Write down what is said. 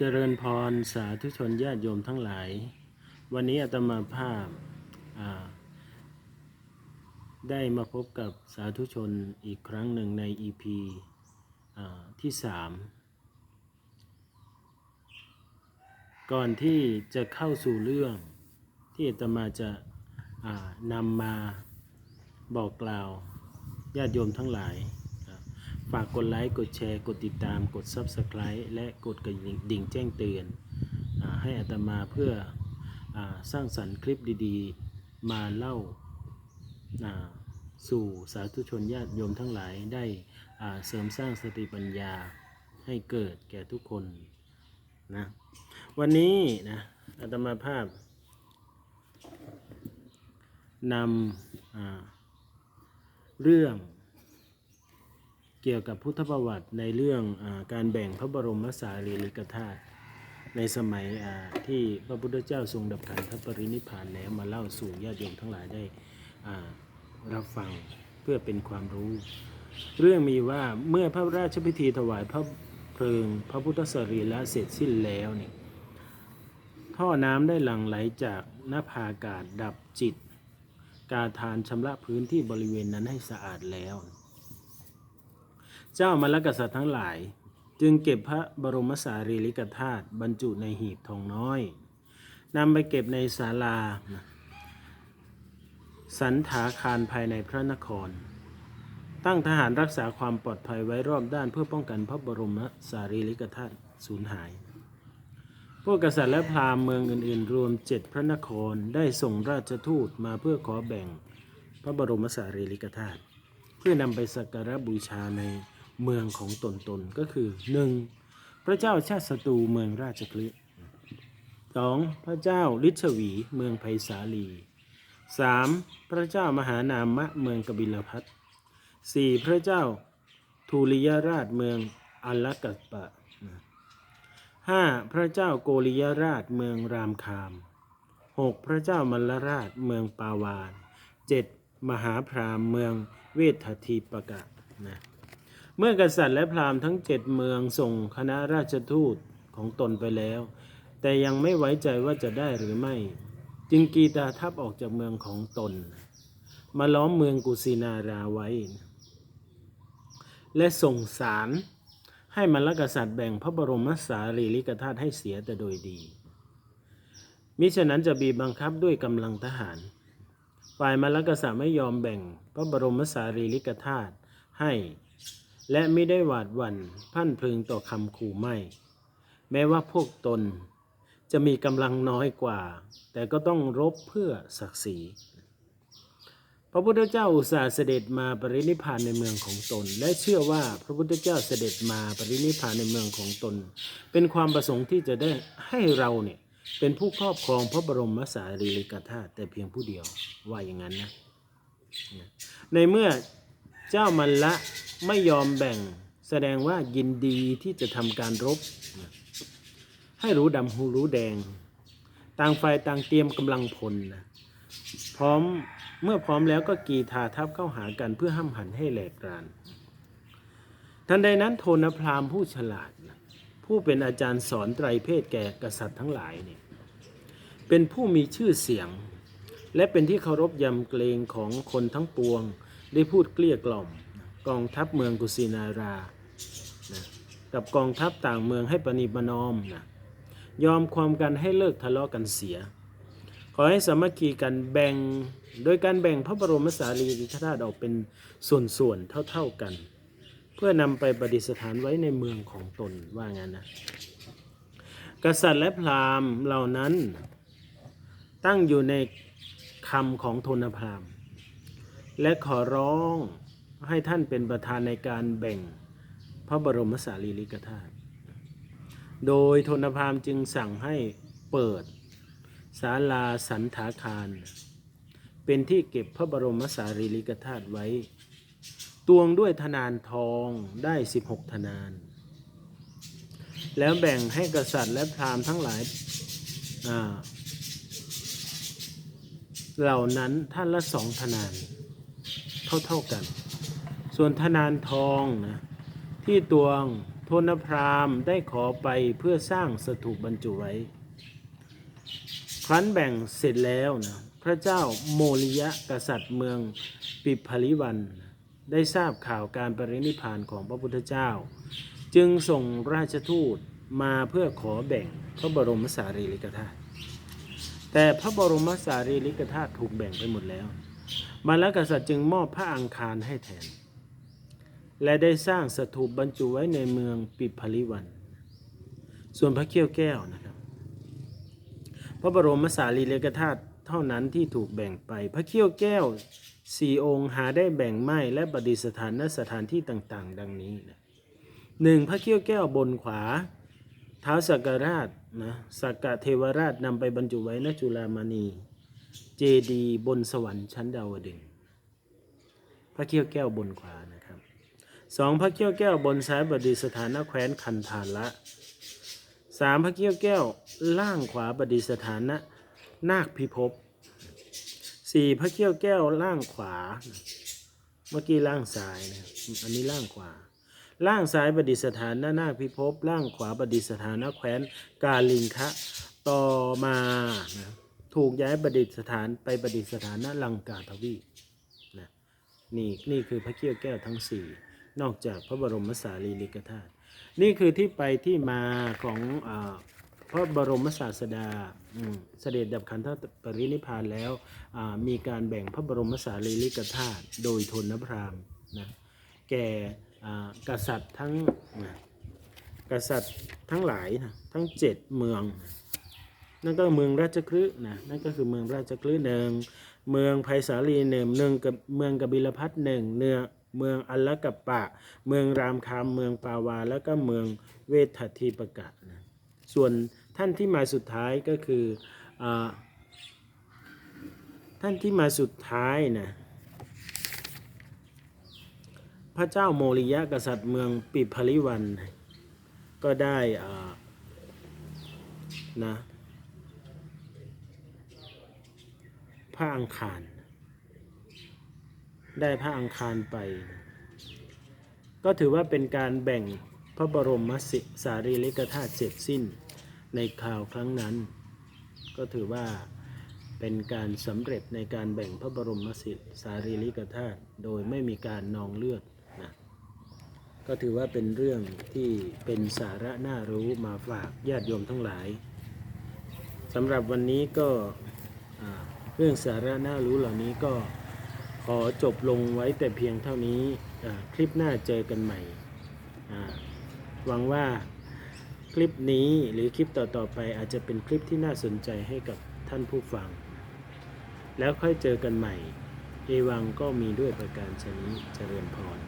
เจริญพรสาธุชนญาติโยมทั้งหลาย วันนี้อาตมาภาพาได้มาพบกับสาธุชนอีกครั้งหนึ่งใน EP อ่าที่สามก่อนที่จะเข้าสู่เรื่องที่อาตมาจะานำมาบอกกล่าวญาติโยมทั้งหลาย ฝากกดไลค์ กดแชร์ กดติดตาม กด Subscribe และกดกระดิ่งแจ้งเตือนอให้อาตมาเพื่ออสร้างสรรค์คลิปดีๆ มาเล่าสู่สาธุชนญาติโยมทั้งหลายได้เสริมสร้างสติปัญญาให้เกิดแก่ทุกคนนะวันนี้นะอาตมาภาพนำเรื่อง เกี่ยวกับพุทธประวัติในเรื่องอการแบ่งพระบรมสารีริกธาตุในสมัยที่พระพุทธเจ้าทรงดับขันธปรินิพานแล้วมาเล่าสู่ญาติโยมทั้งหลายได้รับฟังเพื่อเป็นความรู้ เรื่องมีว่าเมื่อพระราชพิธีถวายพระเพลิงพระพุทธสรีระเสร็จสิ้นแล้วเนี่ยท่อน้ำได้หลั่งไหลจากหน้าผาอากาศดับจิต กาทานชำระพื้นที่บริเวณนั้นให้สะอาดแล้ว เจ้ามรกษัตริย์ทั้งหลาย จึงเก็บพระบรมสารีริกธาตุบรรจุในหีบทองน้อยนำไปเก็บในศาลา สันถาคารภายในพระนคร ตั้งทหารรักษาความปลอดภัยไว้รอบด้านเพื่อป้องกันพระบรมสารีริกธาตุสูญหาย พวกกษัตริย์และพราหมณ์เมืองอื่นๆ รวมเจ็ดพระนครได้ส่งราชทูตมาเพื่อขอแบ่งพระบรมสารีริกธาตุเพื่อนำไปสักการะบูชาใน เมืองของตนตนก็คือ 1. พระเจ้าชาติศัตรูเมืองราชคลึสองพระเจ้าลิชวีเมืองไผ่สาลี 3. พระเจ้ามหานามะเมืองกบิลพัทสี่พระเจ้าทูลิยราชเมืองอัลลกัปปะห้าพระเจ้าโกริยราชเมืองรามคามหกพระเจ้ามัลลราชเมืองปาวานเจ็ดมหาพรามเมืองเวททีปกะนะ เมื่อกษัตริย์และพราหมณ์ทั้งเจ็ดเมืองส่งคณะราชทูตของตนไปแล้ว แต่ยังไม่ไว้ใจว่าจะได้หรือไม่ จึงกีตาทัพออกจากเมืองของตน มาล้อมเมืองกุสินาราไว้ และส่งสารให้มรกษัตริย์แบ่งพระบรมสารีริกธาตุให้เสียแต่โดยดี มิฉะนั้นจะบีบบังคับด้วยกำลังทหาร ฝ่ายมรกษัตริย์ไม่ยอมแบ่งพระบรมสารีริกธาตุให้ และไม่ได้หวาดหวั่นพันพลึงต่อคำขู่ไม่ แม้ว่าพวกตนจะมีกำลังน้อยกว่า แต่ก็ต้องรบเพื่อศักดิ์ศรีพระพุทธเจ้าอุตส่าห์เสด็จมาปรินิพพานในเมืองของตน และเชื่อว่าพระพุทธเจ้าเสด็จมาปรินิพพานในเมืองของตน เป็นความประสงค์ที่จะได้ให้เราเนี่ยเป็นผู้ครอบครองพระบรมสารีริกธาตุแต่เพียงผู้เดียวว่าอย่างนั้นนะ ในเมื่อ เจ้ามันละไม่ยอมแบ่ง แสดงว่ายินดีที่จะทำการรบ ให้รู้ดำหูรู้แดง ต่างฝ่ายต่างเตรียมกำลังพลนะพร้อมเมื่อพร้อมแล้วก็กีทาทัพเข้าหากันเพื่อห้ามหันให้แหลกราน ทันใดนั้นโทนพราหมผู้ฉลาดนะผู้เป็นอาจารย์สอนไตรเพศแก่กษัตริย์ทั้งหลายเนี่ยเป็นผู้มีชื่อเสียง และเป็นที่เคารพยำเกรงของคนทั้งปวง ได้พูดเกลี้ยกล่อมกองทัพเมืองกุสินารานะกับกองทัพต่างเมืองให้ปณีประนอมนะยอมความกันให้เลิกทะเลาะกันเสีย ขอให้สามัคคีกันแบ่งโดยการแบ่งพระบรมสารีริกธาตุออกเป็นส่วนๆเท่าๆกัน เพื่อนำไปประดิษฐานไว้ในเมืองของตนว่างั้นนะกษัตริย์และพราหมณ์เหล่านั้น ตั้งอยู่ในคำของทนพราหมณ์ และขอร้องให้ท่านเป็นประธานในการแบ่งพระบรมสารีริกธาตุ โดยโทนพามจึงสั่งให้เปิดศาลาสันถาคาร เป็นที่เก็บพระบรมสารีริกธาตุไว้ ตวงด้วยธนานทองได้ 16 ธนาน แล้วแบ่งให้กษัตริย์และพราหมณ์ทั้งหลายเหล่านั้นท่านละสองธนาน เท่าๆกัน ส่วนธนานทองนะที่ตวงโทนพรามได้ขอไปเพื่อสร้างสถูปบรรจุไว้ ครั้นแบ่งเสร็จแล้วนะพระเจ้าโมริยะกษัตริย์เมืองปิพลิวันได้ทราบข่าวการปรินิพานของพระพุทธเจ้า จึงส่งราชทูตมาเพื่อขอแบ่งพระบรมสารีริกธาตุแต่พระบรมสารีริกธาตุถูกแบ่งไปหมดแล้ว มาแล้วกษัตริย์จึงมอบพระอังคารให้แทน และได้สร้างสถูปบรรจุไว้ในเมืองปิพลิวัน ส่วนพระเขี้ยวแก้วนะครับ พระบรมสารีริกธาตุเท่านั้นที่ถูกแบ่งไป พระเขี้ยวแก้วสี่องค์หาได้แบ่งไม่และประดิษฐานณสถานที่ต่างๆ ดังนี้นะหนึ่งพระเขี้ยวแก้วบนขวาเท้าสักการาชนะสักกะเทวราชนำไปบรรจุไว้ณจุฬามณี เจดีบนสวรรค์ชั้นดาวดึงพระเขี้ยวแก้วบนขวานะครับสองพระเขี้ยวแก้วบนซ้ายประดิษฐานแคว้นคันธานละสามพระเกี้ยวแก้วล่างขวาประดิษฐานะนาคพิภพสี่พระเกี้ยวแก้วล่างขวา เมื่อกี้ล่างซ้ายนะอันนี้ล่างขวา ล่างซ้ายประดิษฐานหน้านาคพิภพล่างขวาประดิษฐานหน้าแคว้นกาลิงคะต่อมานะ ถูกย้ายประดิษฐานไปประดิษฐานณลังกาทวีนะนี่นี่คือพระเกี้ยวแก้วทั้งสี่นอกจากพระบรมสารีริกธาตุนี่คือที่ไปที่มาของอพระบรมศาสดาเสด็จดับขันธปรินิพานแล้วมีการแบ่งพระบรมสารีริกธาตุโดยทนพราหมณ์นะแก่กษัตริย์ทั้งกษัตริย์ทั้งหลายนะทั้งเจ็ดเมือง นั่นก็เมืองราชคฤห์นะนั่นก็คือเมืองราชคฤห์หนึ่งเมืองไผ่สาลีหนึ่งเมืองกับเมืองกบิลพัทหนึ่งเนื้อเมืองอัลลกัปปะ เมืองรามคามเมืองปาวา แล้วก็เมืองเวททีปกะนะส่วนท่านที่มาสุดท้ายก็คืออท่านที่มาสุดท้ายนะพระเจ้าโมริยะกษัตริย์เมืองปิพลิวัน ก็ได้นะ พระอังคาร ได้พระอังคารไป ก็ถือว่าเป็นการแบ่งพระบรมสิสารีริกธาตุเสร็จสิ้นในคราวครั้งนั้น ก็ถือว่าเป็นการสำเร็จในการแบ่งพระบรมสิสารีริกธาตุโดยไม่มีการนองเลือดนะก็ถือว่าเป็นเรื่องที่เป็นสาระน่ารู้มาฝากญาติโยมทั้งหลายสำหรับวันนี้ก็อ่า เรื่องสาระน่ารู้เหล่านี้ก็ขอจบลงไว้แต่เพียงเท่านี้คลิปหน้าเจอกันใหม่อ่าหวังว่าคลิปนี้หรือคลิปต่อๆไปอาจจะเป็นคลิปที่น่าสนใจให้กับท่านผู้ฟัง แล้วค่อยเจอกันใหม่ เอวังก็มีด้วยประการชนี้เจริญพร